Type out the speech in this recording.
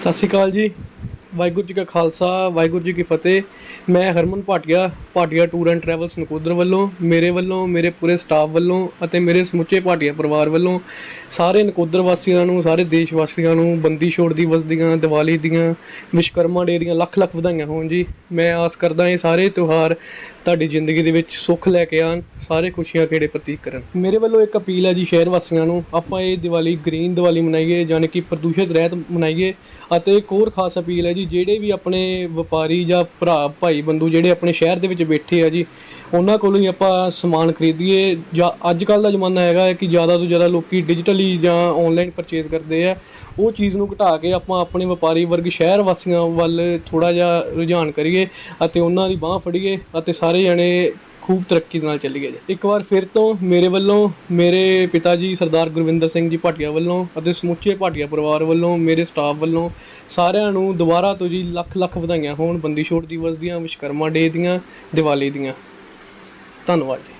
ਸਤਿ ਸ਼੍ਰੀ ਅਕਾਲ ਜੀ। ਵਾਹਿਗੁਰੂ ਜੀ ਕਾ ਖਾਲਸਾ, ਵਾਹਿਗੁਰੂ ਜੀ ਕੀ ਫਤਿਹ। ਮੈਂ Harman Bhatia Bhatia tour and travels Nakodar ਵੱਲੋਂ, ਮੇਰੇ ਵੱਲੋਂ, ਮੇਰੇ ਪੂਰੇ ਸਟਾਫ ਵੱਲੋਂ ਅਤੇ ਮੇਰੇ ਸਮੁੱਚੇ ਭਾਟੀਆ ਪਰਿਵਾਰ ਵੱਲੋਂ ਸਾਰੇ ਨਕੋਦਰ ਵਾਸੀਆਂ ਨੂੰ, ਸਾਰੇ ਦੇਸ਼ ਵਾਸੀਆਂ ਨੂੰ ਬੰਦੀ ਛੋੜ ਦਿਵਸ ਦੀਆਂ, ਦੀਵਾਲੀ ਦੀਆਂ ਵਿਸ਼ਕਰਮਾ ਡੇ ਦੀਆਂ ਲੱਖ ਲੱਖ ਵਧਾਈਆਂ ਹੋਣ ਜੀ। ਮੈਂ ਆਸ ਕਰਦਾ ਇਹ ਸਾਰੇ ਤਿਉਹਾਰ ਤੁਹਾਡੀ ਜ਼ਿੰਦਗੀ ਦੇ ਵਿੱਚ ਸੁੱਖ ਲੈ ਕੇ ਆਣ ਸਾਰੇ ਖੁਸ਼ੀਆਂ ਕਿਹੜੇ ਪ੍ਰਤੀਕ ਕਰਨ। ਮੇਰੇ ਵੱਲੋਂ ਇੱਕ ਅਪੀਲ ਹੈ ਜੀ ਸ਼ਹਿਰ ਵਾਸੀਆਂ ਨੂੰ, ਆਪਾਂ ਇਹ ਦੀਵਾਲੀ ਗ੍ਰੀਨ ਦੀਵਾਲੀ ਮਨਾਈਏ ਯਾਨੀ ਕਿ ਪ੍ਰਦੂਸ਼ਿਤ ਰਹਿਤ ਮਨਾਈਏ ਅਤੇ ਇੱਕ ਹੋਰ ਖਾਸ ਅਪੀਲ ਹੈ ਜੀ, ਜਿਹੜੇ ਵੀ ਆਪਣੇ ਵਪਾਰੀ ਜਾਂ ਭਰਾ, ਭਾਈ ਬੰਦੂ ਜਿਹੜੇ ਆਪਣੇ ਸ਼ਹਿਰ ਦੇ ਵਿੱਚ ਬੈਠੇ ਆ ਜੀ, ਉਹਨਾਂ ਕੋਲੋਂ ਹੀ ਆਪਾਂ ਸਮਾਨ ਖਰੀਦੀਏ। ਜਾਂ ਅੱਜ ਕੱਲ ਦਾ ਜ਼ਮਾਨਾ ਹੈਗਾ ਹੈ ਕਿ ਜ਼ਿਆਦਾ ਤੋਂ ਜ਼ਿਆਦਾ ਲੋਕੀ ਡਿਜੀਟਲੀ ਜਾਂ ਆਨਲਾਈਨ ਪਰਚੇਸ ਕਰਦੇ ਆ। ਉਹ ਚੀਜ਼ ਨੂੰ ਘਟਾ ਕੇ ਆਪਾਂ ਆਪਣੇ ਵਪਾਰੀ ਵਰਗ ਸ਼ਹਿਰ ਵਾਸੀਆਂ ਵੱਲ ਥੋੜਾ ਜਿਹਾ ਰੁਝਾਨ ਕਰੀਏ ਅਤੇ ਉਹਨਾਂ ਦੀ ਬਾਹ ਫੜੀਏ ਅਤੇ ਸਾਰੇ ਜਣੇ ਖੂਬ ਤਰੱਕੀ ਦੇ ਨਾਲ ਚੱਲੀਏ ਜੀ। ਇੱਕ ਵਾਰ ਫਿਰ ਤੋਂ ਮੇਰੇ ਵੱਲੋਂ, ਮੇਰੇ ਪਿਤਾ ਜੀ ਸਰਦਾਰ ਗੁਰਵਿੰਦਰ ਸਿੰਘ ਜੀ ਭਾਟੀਆ ਵੱਲੋਂ ਅਤੇ ਸਮੁੱਚੇ ਭਾਟੀਆ ਪਰਿਵਾਰ ਵੱਲੋਂ, ਮੇਰੇ ਸਟਾਫ ਵੱਲੋਂ ਸਾਰਿਆਂ ਨੂੰ ਦੁਬਾਰਾ ਤੋਂ ਜੀ ਲੱਖ ਲੱਖ ਵਧਾਈਆਂ ਹੋਣ, ਬੰਦੀ ਛੋੜ ਦਿਵਸ ਦੀਆਂ ਵਿਸ਼ਕਰਮਾ ਡੇ ਦੀਆਂ, ਦੀਵਾਲੀ ਦੀਆਂ। ਧੰਨਵਾਦ ਜੀ।